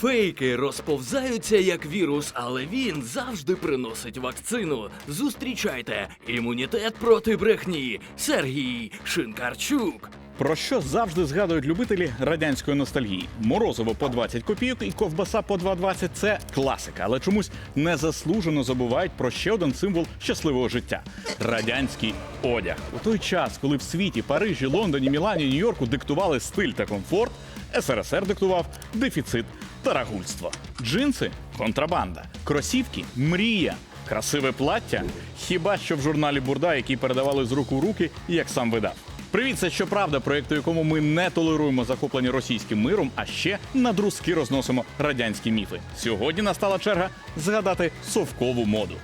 Фейки розповзаються як вірус, але він завжди приносить вакцину. Зустрічайте імунітет проти брехні. Сергій Шинкарчук. Про що завжди згадують любителі радянської ностальгії? Морозиво по 20 копійок і ковбаса по 2,20 – це класика, але чомусь незаслужено забувають про ще один символ щасливого життя радянський одяг. У той час, коли в світі Парижі, Лондоні, Мілані, Нью-Йорку диктували стиль та комфорт, СРСР диктував дефіцит та рагульство. Джинси контрабанда, кросівки мрія. Красиве плаття? Хіба що в журналі Бурда, який передавали з рук у руки, як сам видав. Привіт, це щоправда, проєкт, у якому ми не толеруємо захоплення російським миром, а ще на друзки розносимо радянські міфи. Сьогодні настала черга згадати совкову моду.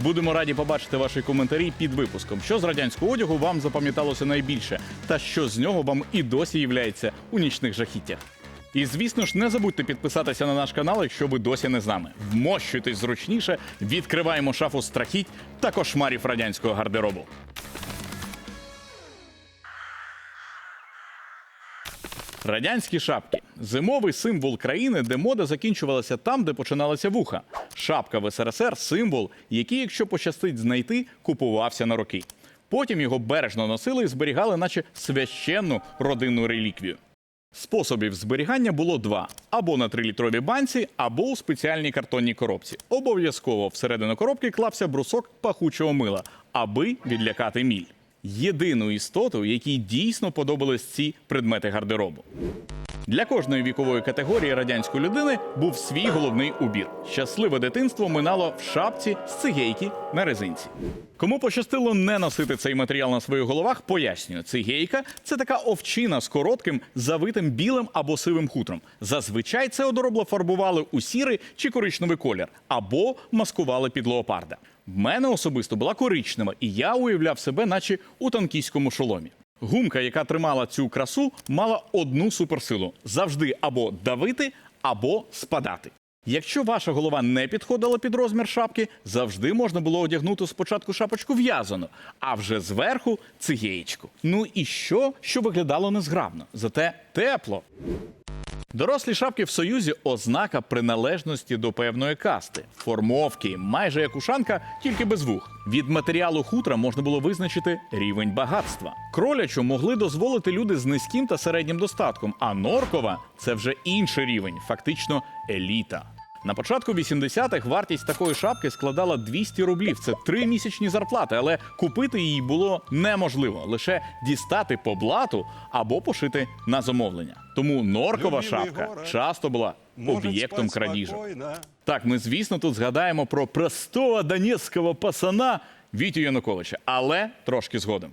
Будемо раді побачити ваші коментарі під випуском. Що з радянського одягу вам запам'яталося найбільше, та що з нього вам і досі являється у нічних жахіттях. І звісно ж, не забудьте підписатися на наш канал, якщо ви досі не з нами. Вмощуйтесь зручніше, відкриваємо шафу страхіть та кошмарів радянського гардеробу. Радянські шапки зимовий символ країни, де мода закінчувалася там, де починалася вуха. Шапка в СРСР символ, який, якщо пощастить знайти, купувався на роки. Потім його бережно носили і зберігали, наче священну родинну реліквію. Способів зберігання було два: або на трилітровій банці, або у спеціальній картонній коробці. Обов'язково всередину коробки клався брусок пахучого мила, аби відлякати міль. Єдину істоту, якій дійсно подобались ці предмети гардеробу. Для кожної вікової категорії радянської людини був свій головний убір. Щасливе дитинство минало в шапці з цигейки на резинці. Кому пощастило не носити цей матеріал на своїх головах, пояснюю. Цигейка це така овчина з коротким, завитим білим або сивим хутром. Зазвичай це одоробло фарбували у сірий чи коричневий колір або маскували під леопарда. В мене особисто була коричнева, і я уявляв себе, наче у танкійському шоломі. Гумка, яка тримала цю красу, мала одну суперсилу завжди або давити, або спадати. Якщо ваша голова не підходила під розмір шапки, завжди можна було одягнути спочатку шапочку в'язану, а вже зверху цигеєчку. Ну і що, що виглядало незграбно, зате тепло. Дорослі шапки в Союзі ознака приналежності до певної касти, формовки, майже як ушанка, тільки без вух. Від матеріалу хутра можна було визначити рівень багатства. Кролячу могли дозволити люди з низьким та середнім достатком, а норкова це вже інший рівень, фактично еліта. На початку 80-х вартість такої шапки складала 200 рублів. Це три місячні зарплати, але купити її було неможливо лише дістати по блату або пошити на замовлення. Тому норкова шапка часто була об'єктом крадіжок. Так, ми звісно тут згадаємо про простого донецького пасана Вітю Януковича, але трошки згодом.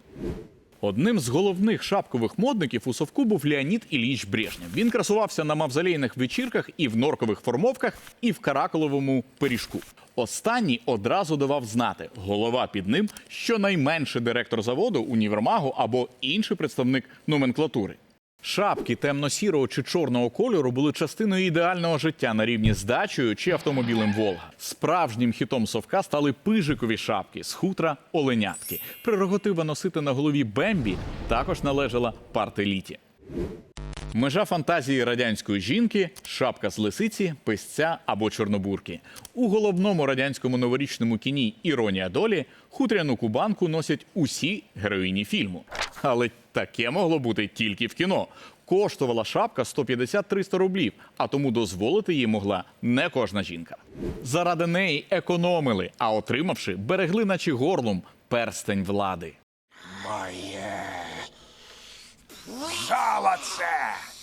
Одним з головних шапкових модників у совку був Леонід Ілліч Брежнєв. Він красувався на мавзолейних вечірках і в норкових формовках, і в каракуловому пиріжку. Останній одразу давав знати, голова під ним щонайменше директор заводу, універмагу або інший представник номенклатури. Шапки темно-сірого чи чорного кольору були частиною ідеального життя на рівні з дачею чи автомобілем Волга. Справжнім хітом совка стали пижикові шапки з хутра оленятки. Прерогатива носити на голові Бембі також належала партеліті. Межа фантазії радянської жінки шапка з лисиці, песця або чорнобурки. У головному радянському новорічному кіні Іронія долі хутряну кубанку носять усі героїні фільму. Але таке могло бути тільки в кіно. Коштувала шапка 150-300 рублів, а тому дозволити її могла не кожна жінка. Заради неї економили, а отримавши, берегли, наче горлом, перстень влади. Моє золоце!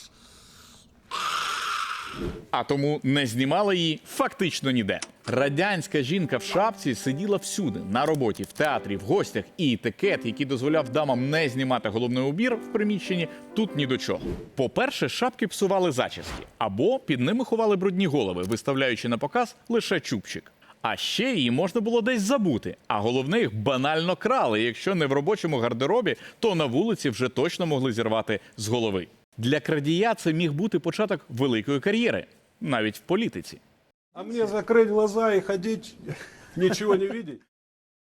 А тому не знімала її фактично ніде. Радянська жінка в шапці сиділа всюди на роботі, в театрі, в гостях, і етикет, який дозволяв дамам не знімати головний убір в приміщенні, тут ні до чого. По-перше, шапки псували зачіски, або під ними ховали брудні голови, виставляючи на показ лише чубчик. А ще її можна було десь забути. А головне, їх банально крали. Якщо не в робочому гардеробі, то на вулиці вже точно могли зірвати з голови. Для крадія це міг бути початок великої кар'єри, навіть в політиці. А мне закрыть глаза и ходить, ничего не видеть?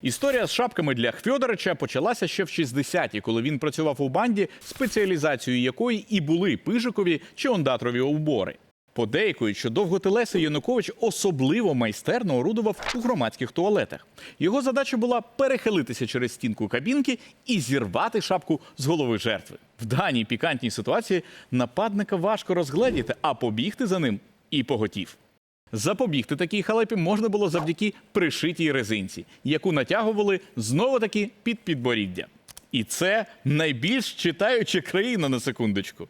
Історія з шапками для Хвьодорича почалася ще в 60-ті, коли він працював у банді, спеціалізацією якої і були пижикові чи ондатрові убори. Подейкують, що довготелесий Янукович особливо майстерно орудував у громадських туалетах. Його задача була перехилитися через стінку кабінки і зірвати шапку з голови жертви. В даній пікантній ситуації нападника важко розгледіти, а побігти за ним і поготів. Запобігти такій халепі можна було завдяки пришитій резинці, яку натягували знову таки під підборіддя. І це найбільш читаюча країна на секундочку.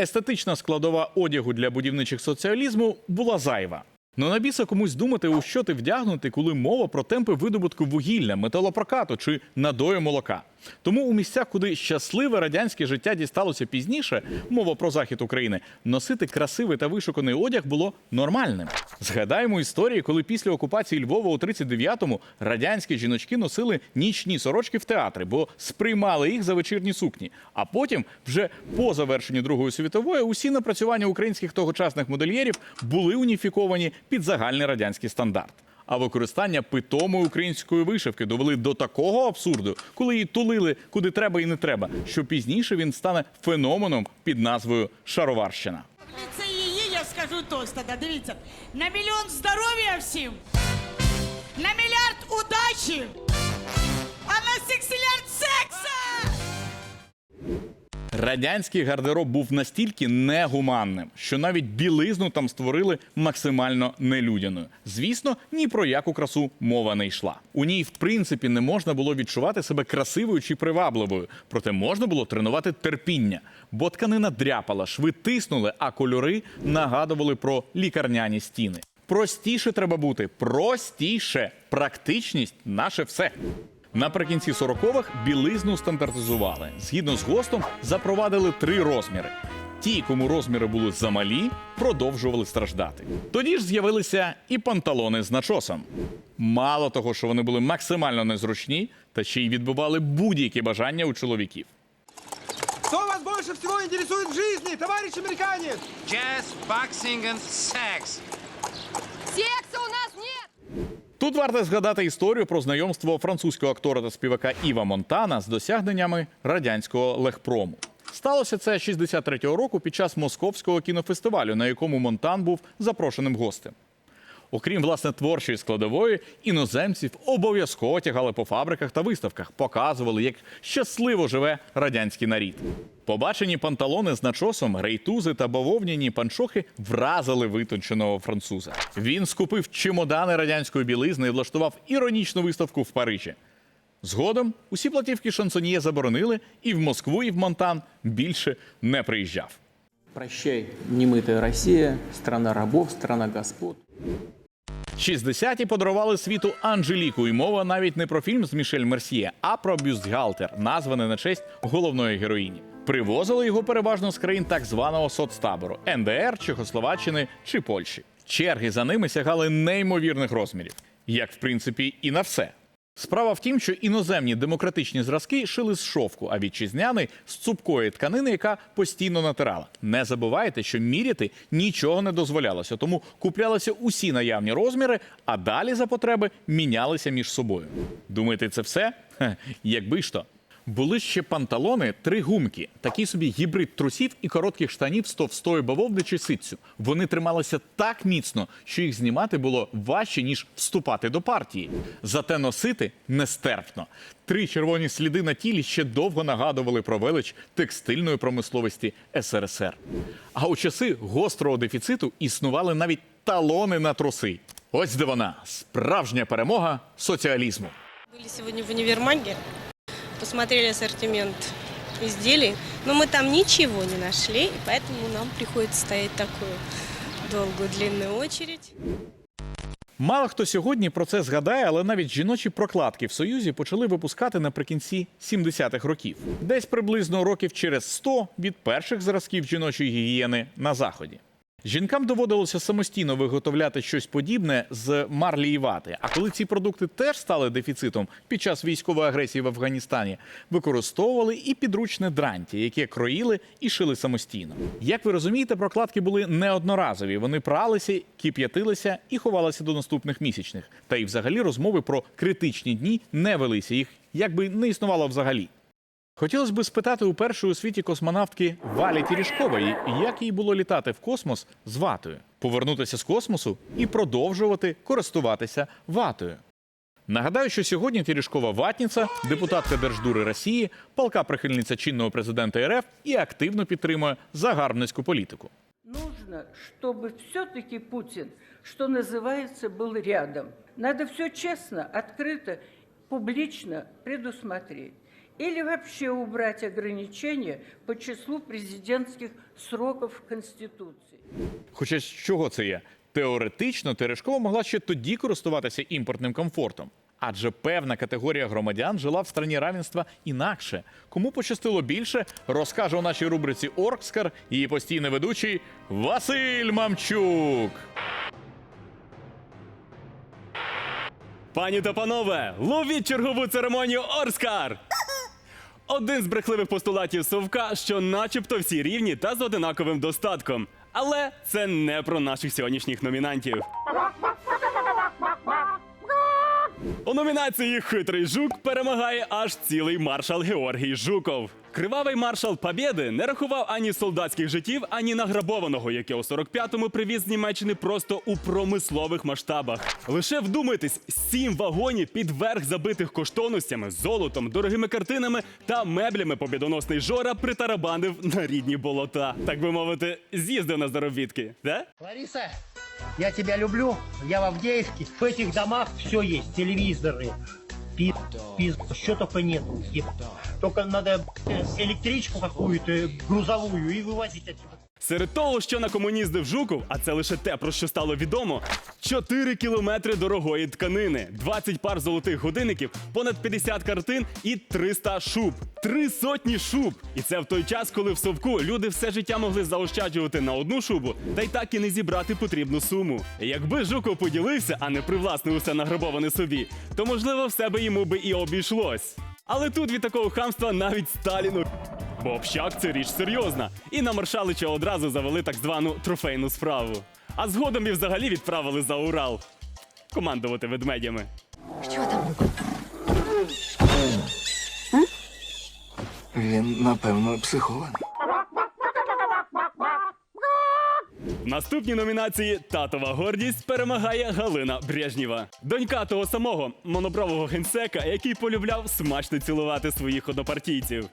Естетична складова одягу для будівничих соціалізму була зайва. Ну на біса комусь думати, у що ти вдягнути, коли мова про темпи видобутку вугілля, металопрокату чи надою молока. Тому у місцях, куди щасливе радянське життя дісталося пізніше, мова про захід України, носити красивий та вишуканий одяг було нормальним. Згадаємо історії, коли після окупації Львова у 39-му радянські жіночки носили нічні сорочки в театри, бо сприймали їх за вечірні сукні. А потім, вже по завершенні Другої світової, усі напрацювання українських тогочасних модельєрів були уніфіковані під загальний радянський стандарт. А використання питомої української вишивки довели до такого абсурду, коли її тулили куди треба і не треба, що пізніше він стане феноменом під назвою Шароварщина. Це її я скажу тост тоді. Дивіться. На мільйон здоров'я всім, на мільярд удачі, а на сексілярд секса! Радянський гардероб був настільки негуманним, що навіть білизну там створили максимально нелюдяною. Звісно, ні про яку красу мова не йшла. У ній, в принципі, не можна було відчувати себе красивою чи привабливою, проте можна було тренувати терпіння, бо тканина дряпала, шви тиснули, а кольори нагадували про лікарняні стіни. Простіше треба бути, простіше. Практичність наше все. Наприкінці 40-х білизну стандартизували. Згідно з ГОСТом, запровадили три розміри. Ті, кому розміри були замалі, продовжували страждати. Тоді ж з'явилися і панталони з начосом. Мало того, що вони були максимально незручні, та ще й відбивали будь-які бажання у чоловіків. Что вас больше всего интересует в жизни, товарищ американец? Jazz, boxing, and sex. Нет! Тут варто згадати історію про знайомство французького актора та співака Іва Монтана з досягненнями радянського легпрому. Сталося це 63-го року під час московського кінофестивалю, на якому Монтан був запрошеним гостем. Окрім власне творчої складової, іноземців обов'язково тягали по фабриках та виставках, показували, як щасливо живе радянський нарід. Побачені панталони з начосом, рейтузи та бавовняні панчохи вразили витонченого француза. Він скупив чемодани радянської білизни і влаштував іронічну виставку в Парижі. Згодом усі платівки шансоньє заборонили, і в Москву, і в Монтан більше не приїжджав. Прощай, немытая Россия, страна рабов, страна господ. 60-ті подарували світу Анжеліку, і мова навіть не про фільм з Мішель Мерсьє, а про бюстгальтер, названий на честь головної героїні. Привозили його переважно з країн так званого соцтабору НДР, Чехословаччини чи Польщі. Черги за ними сягали неймовірних розмірів, як в принципі і на все. Справа в тім, що іноземні демократичні зразки шили з шовку, а вітчизняний з цупкої тканини, яка постійно натирала. Не забувайте, що міряти нічого не дозволялося, тому куплялися усі наявні розміри, а далі за потреби мінялися між собою. Думаєте, це все? Хе, якби ж то. Були ще панталони, три гумки, такий собі гібрид трусів і коротких штанів з товстої бавовни чи ситцю. Вони трималися так міцно, що їх знімати було важче, ніж вступати до партії. Зате носити нестерпно. Три червоні сліди на тілі ще довго нагадували про велич текстильної промисловості СРСР. А у часи гострого дефіциту існували навіть талони на труси. Ось де вона справжня перемога соціалізму. Были сегодня в универмаге, посмотрели ассортимент изделий, но мы там ничего не нашли, и поэтому нам приходится стоять такую долгую длинную очередь. Мало хто сьогодні про це згадає, але навіть жіночі прокладки в Союзі почали випускати наприкінці 70-х років, десь приблизно років через 100 від перших зразків жіночої гігієни на заході. Жінкам доводилося самостійно виготовляти щось подібне з марлі і вати. А коли ці продукти теж стали дефіцитом під час військової агресії в Афганістані, використовували і підручне дранті, яке кроїли і шили самостійно. Як ви розумієте, прокладки були неодноразові. Вони пралися, кип'ятилися і ховалися до наступних місячних. Та й взагалі розмови про критичні дні не велися. Їх якби не існувало взагалі. Хотілося б спитати у першої у світі космонавтки Валі Тірішкової, як їй було літати в космос з ватою, повернутися з космосу і продовжувати користуватися ватою. Нагадаю, що сьогодні Тірішкова ватниця, депутатка Держдури Росії, палка прихильниця чинного президента РФ і активно підтримує загарбницьку політику. Нужно, чтобы все-таки Путин, что называется, был рядом. Надо все честно, открыто, публично предусмотреть. Или вообще убрать ограничения по числу президентских сроков в Конституции. Хоча з чого це є? Теоретично Терешкова могла ще тоді користуватися імпортним комфортом. Адже певна категорія громадян жила в страні равенства інакше. Кому пощастило більше, розкаже у нашій рубриці Оркскар її постійний ведучий Василь Мамчук. Пані та панове, ловіть чергову церемонію Орскар! Один з брехливих постулатів Совка, що начебто всі рівні та з одинаковим достатком. Але це не про наших сьогоднішніх номінантів. У номінації Хитрий жук перемагає аж цілий маршал Георгій Жуков. Кривавий маршал Побєди не рахував ані солдатських життів, ані награбованого, яке у 45-му привіз з Німеччини просто у промислових масштабах. Лише вдумайтесь, сім вагонів під верх забитих коштовностями, золотом, дорогими картинами та меблями побідоносний Жора притарабанив на рідні болота. Так би мовити, з'їздив на заробітки, да? Лариса, я тебя люблю. Я в Авдеевке. В этих домах все есть. Телевизоры, пиз, пиз, что только нету. Еб- Только надо э, электричку какую-то грузовую и вывозить отсюда. Серед того, що накомуніздив Жуков, а це лише те, про що стало відомо: 4 кілометри дорогої тканини, 20 пар золотих годинників, понад 50 картин і 300 шуб. Три сотні шуб! І це в той час, коли в совку люди все життя могли заощаджувати на одну шубу, та й так і не зібрати потрібну суму. Якби Жуков поділився, а не привласнив усе награбоване собі, то можливо все би йому би і обійшлось. Але тут від такого хамства навіть Сталіну Бо общак це річ серйозна. І на Маршалича одразу завели так звану трофейну справу. А згодом і взагалі відправили за Урал командувати ведмедями. Він, напевно, психований. В наступній номінації Татова гордість перемагає Галина Брежнєва. Донька того самого монобрового генсека, який полюбляв смачно цілувати своїх однопартійців.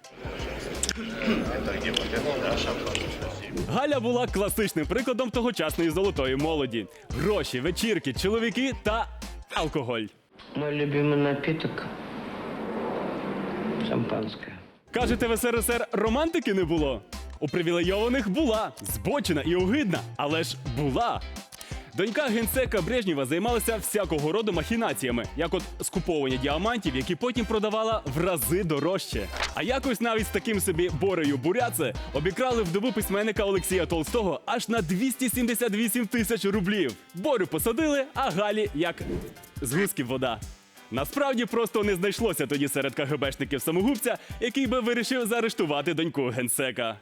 Галя була класичним прикладом тогочасної золотої молоді: гроші, вечірки, чоловіки та алкоголь. Мой любимый напиток – шампанское. Кажете, в СРСР романтики не було? У привілейованих була, збочена і огидна, але ж була. Донька генсека Брежнєва займалася всякого роду махінаціями, як от скуповування діамантів, які потім продавала в рази дорожче. А якось навіть з таким собі Борею Буряце обікрали вдову письменника Олексія Толстого аж на 278 тисяч рублів. Борю посадили, а Галі як з гусків вода. Насправді просто не знайшлося тоді серед КГБшників самогубця, який би вирішив заарештувати доньку генсека.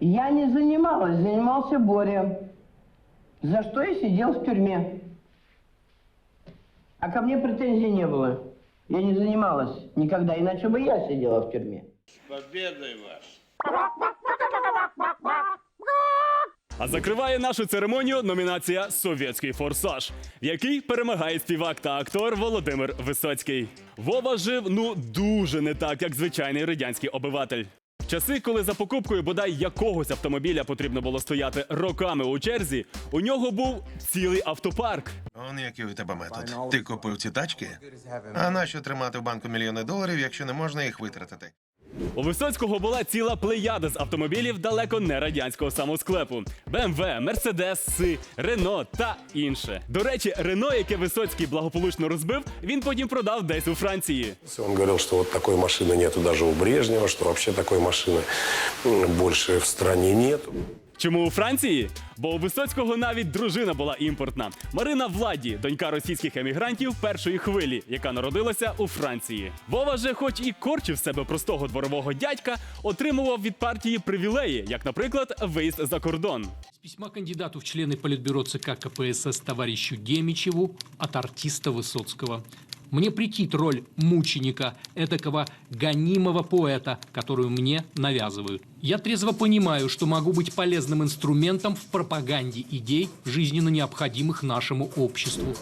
Я не занималась, занимался Боря. За что я сидел в тюрьме. А ко мне претензий не было. Я не занималась никогда, иначе бы я сидела в тюрьме. А закриває нашу церемонію номінація Совєтський форсаж, в якій перемагає співак та актор Володимир Висоцький. Вова жив ну дуже не так, як звичайний радянський обиватель. Часи, коли за покупкою бодай якогось автомобіля потрібно було стояти роками у черзі, у нього був цілий автопарк. Он який у тебе метод. Ти купив ці тачки? А нащо тримати в банку мільйони доларів, якщо не можна їх витратити? У Висоцького була ціла плеяда з автомобілів далеко не радянського самосклепу: BMW, Mercedes, Renault та інше. До речі, Рено, яке Висоцький благополучно розбив, він потім продав десь у Франції. Він говорив, що от такої машини нету навіть у Брежнева, що взагалі такої машини більше в країні нету. Чому у Франції? Бо у Висоцького навіть дружина була імпортна. Марина Владі, донька російських емігрантів першої хвилі, яка народилася у Франції. Вова же, хоч і корчив себе простого дворового дядька, отримував від партії привілеї, як, наприклад, виїзд за кордон. Письма кандидату в члены Политбюро ЦК КПСС товарищу Демичеву от артиста Высоцкого. Мне претит роль мученика, этакого гонимого поэта, которую мне навязывают. Я трезво понимаю, что могу быть полезным инструментом в пропаганде идей, жизненно необходимых нашему обществу.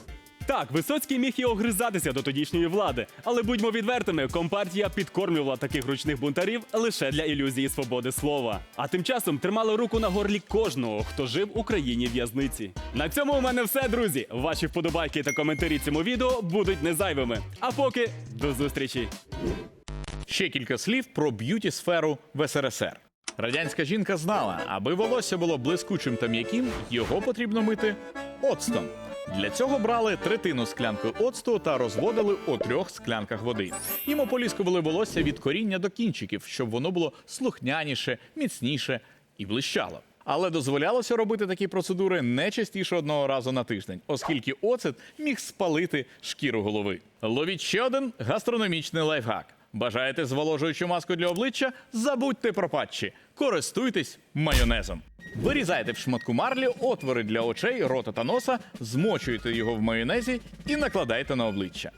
Так, Висоцький міг і огризатися до тодішньої влади, але будьмо відвертими, компартія підкормлювала таких ручних бунтарів лише для ілюзії свободи слова. А тим часом тримала руку на горлі кожного, хто жив у країні в'язниці. На цьому у мене все, друзі. Ваші вподобайки та коментарі цьому відео будуть незайвими. А поки до зустрічі! Ще кілька слів про б'юті сферу в СРСР. Радянська жінка знала, аби волосся було блискучим та м'яким, його потрібно мити оцтом. Для цього брали третину склянки оцту та розводили у трьох склянках води. Їм ополіскували волосся від коріння до кінчиків, щоб воно було слухняніше, міцніше і блищало. Але дозволялося робити такі процедури не частіше одного разу на тиждень, оскільки оцет міг спалити шкіру голови. Ловіть ще один гастрономічний лайфхак. Бажаєте зволожуючу маску для обличчя? Забудьте про патчі. Користуйтесь майонезом. Вирізайте в шматку марлі отвори для очей, рота та носа, змочуйте його в майонезі і накладайте на обличчя.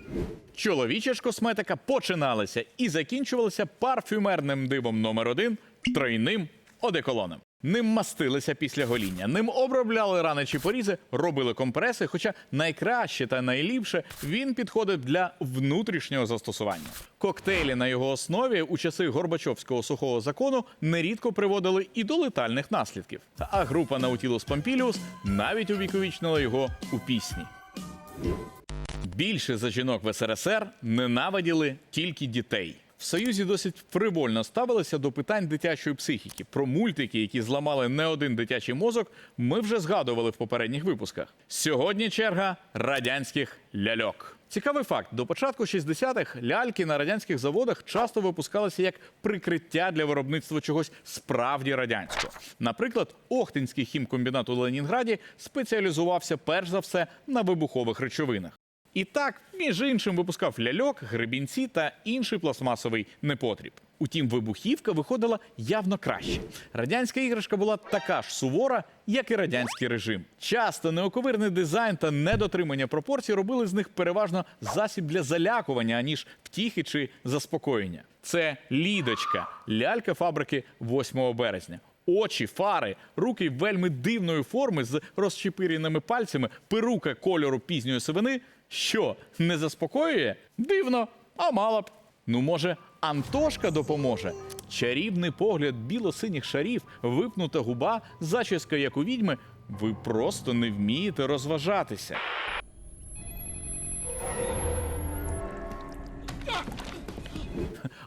Чоловіча ж косметика починалася і закінчувалася парфюмерним дивом номер один тройним одеколоном. Ним мастилися після гоління, ним обробляли рани чи порізи, робили компреси. Хоча найкраще та найліпше він підходить для внутрішнього застосування. Коктейлі на його основі у часи Горбачовського сухого закону нерідко приводили і до летальних наслідків. А група Наутілус Помпіліус навіть увіковічнила його у пісні. Більше за жінок в СРСР ненавиділи тільки дітей. В Союзі досить фривольно ставилися до питань дитячої психіки. Про мультики, які зламали не один дитячий мозок, ми вже згадували в попередніх випусках. Сьогодні черга радянських ляльок. Цікавий факт: до початку 60-х ляльки на радянських заводах часто випускалися як прикриття для виробництва чогось справді радянського. Наприклад, Охтинський хімкомбінат у Ленінграді спеціалізувався перш за все на вибухових речовинах. І так, між іншим, випускав ляльок, гребінці та інший пластмасовий непотріб. Утім, вибухівка виходила явно краще. Радянська іграшка була така ж сувора, як і радянський режим. Часто неоковирний дизайн та недотримання пропорцій робили з них переважно засіб для залякування, аніж втіхи чи заспокоєння. Це лідочка, лялька фабрики 8 березня. Очі, фари, руки вельми дивної форми з розчепиреними пальцями, перука кольору пізньої сивини. Що не заспокоює? Дивно, а мала б. Ну, може, Антошка допоможе. Чарівний погляд біло-синіх шарів, випнута губа, зачіска, як у відьми. Ви просто не вмієте розважатися.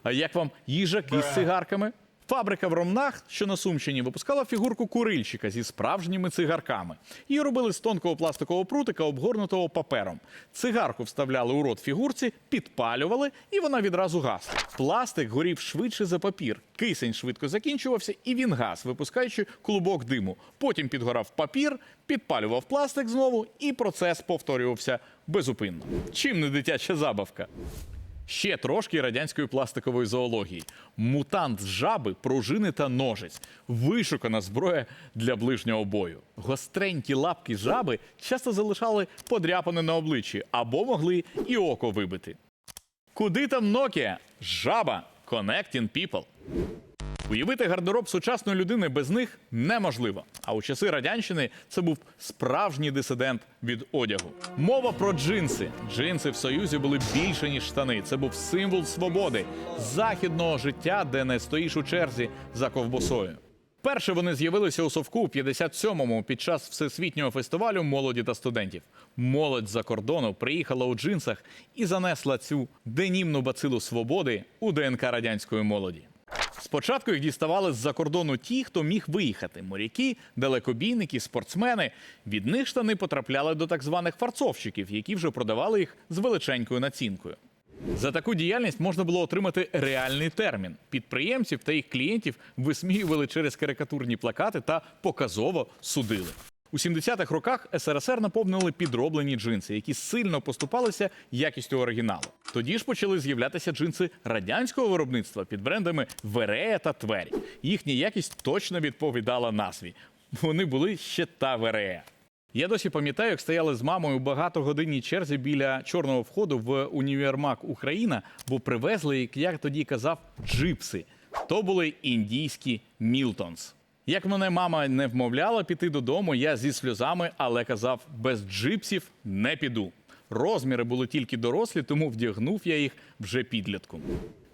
А як вам їжаки з цигарками? Фабрика в Ромнах, що на Сумщині, випускала фігурку курильщика зі справжніми цигарками. Її робили з тонкого пластикового прутика, обгорнутого папером. Цигарку вставляли у рот фігурці, підпалювали, і вона відразу гасла. Пластик горів швидше за папір. Кисень швидко закінчувався, і він гас, випускаючи клубок диму. Потім підгорав папір, підпалював пластик знову, і процес повторювався безупинно. Чим не дитяча забавка? Ще трошки радянської пластикової зоології. Мутант з жаби, пружини та ножиць. Вишукана зброя для ближнього бою. Гостренькі лапки жаби часто залишали подряпане на обличчі або могли і око вибити. Куди там Nokia? Жаба. Connecting people. Уявити гардероб сучасної людини без них неможливо. А у часи радянщини це був справжній дисидент від одягу. Мова про джинси. Джинси в Союзі були більше ніж штани. Це був символ свободи, західного життя, де не стоїш у черзі за ковбосою. Перше вони з'явилися у совку у 57-му під час всесвітнього фестивалю молоді та студентів. Молодь за кордону приїхала у джинсах і занесла цю денімну бацилу свободи у ДНК радянської молоді. Спочатку їх діставали з-за кордону ті, хто міг виїхати: моряки, далекобійники, спортсмени. Від них штани потрапляли до так званих фарцовщиків, які вже продавали їх з величенькою націнкою. За таку діяльність можна було отримати реальний термін. Підприємців та їх клієнтів висміювали через карикатурні плакати та показово судили. У 70-х роках СРСР наповнили підроблені джинси, які сильно поступалися якістю оригіналу. Тоді ж почали з'являтися джинси радянського виробництва під брендами Верея та Твері. Їхня якість точно відповідала назві. Вони були ще та Верея. Я досі пам'ятаю, як стояли з мамою у багатогодинній черзі біля чорного входу в універмаг Україна, бо привезли, як я тоді казав, джипси. То були індійські Мілтонс. Як мене мама не вмовляла піти додому, я зі сльозами, але казав, без джипсів не піду. Розміри були тільки дорослі, тому вдягнув я їх вже підлітком.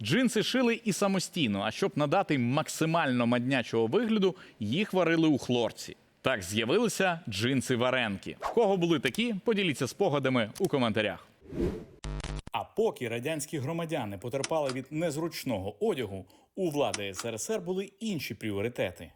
Джинси шили і самостійно, а щоб надати максимально маднячого вигляду, їх варили у хлорці. Так з'явилися джинси-варенки. В кого були такі, поділіться спогадами у коментарях. А поки радянські громадяни потерпали від незручного одягу, у влади СРСР були інші пріоритети.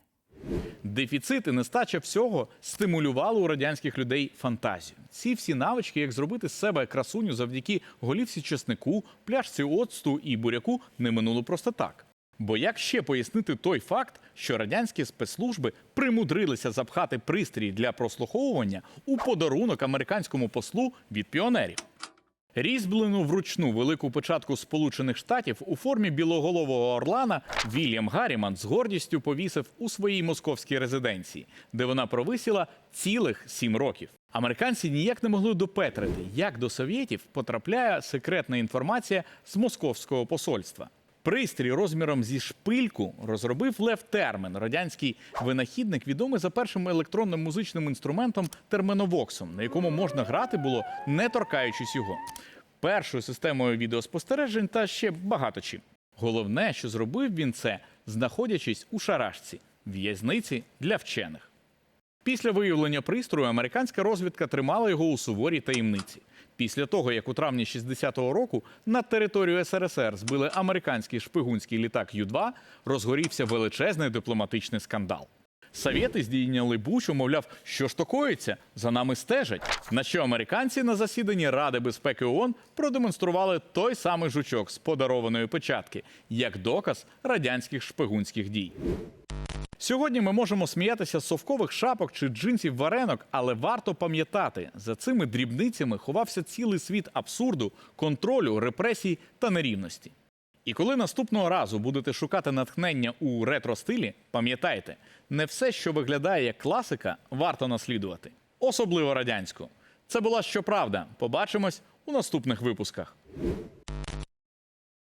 Дефіцит і нестача всього стимулювали у радянських людей фантазію. Ці всі навички, як зробити з себе красуню завдяки голівці чеснику, пляшці оцту і буряку, не минуло просто так. Бо як ще пояснити той факт, що радянські спецслужби примудрилися запхати пристрій для прослуховування у подарунок американському послу від піонерів? Різьблену вручну велику печатку Сполучених Штатів у формі білоголового орлана Вільям Гарріман з гордістю повісив у своїй московській резиденції, де вона провисіла цілих сім років. Американці ніяк не могли допетрити, як до совєтів потрапляє секретна інформація з московського посольства. Пристрій розміром зі шпильку розробив Лев Термен, радянський винахідник, відомий за першим електронним музичним інструментом терменовоксом, на якому можна грати було не торкаючись його, першою системою відеоспостережень та ще багато чим. Головне, що зробив він це, знаходячись у шарашці в'язниці для вчених. Після виявлення пристрою американська розвідка тримала його у суворій таємниці. Після того, як у травні 60-го року на територію СРСР збили американський шпигунський літак Ю-2, розгорівся величезний дипломатичний скандал. Совєти здійняли бучу, мовляв, що ж токоїться, за нами стежать. На що американці на засіданні Ради безпеки ООН продемонстрували той самий жучок з подарованої печатки як доказ радянських шпигунських дій. Сьогодні ми можемо сміятися з совкових шапок чи джинсів варенок, але варто пам'ятати, за цими дрібницями ховався цілий світ абсурду, контролю, репресій та нерівності. І коли наступного разу будете шукати натхнення у ретро-стилі, пам'ятайте, не все, що виглядає як класика, варто наслідувати, особливо радянську. Це була щоправда. Побачимось у наступних випусках.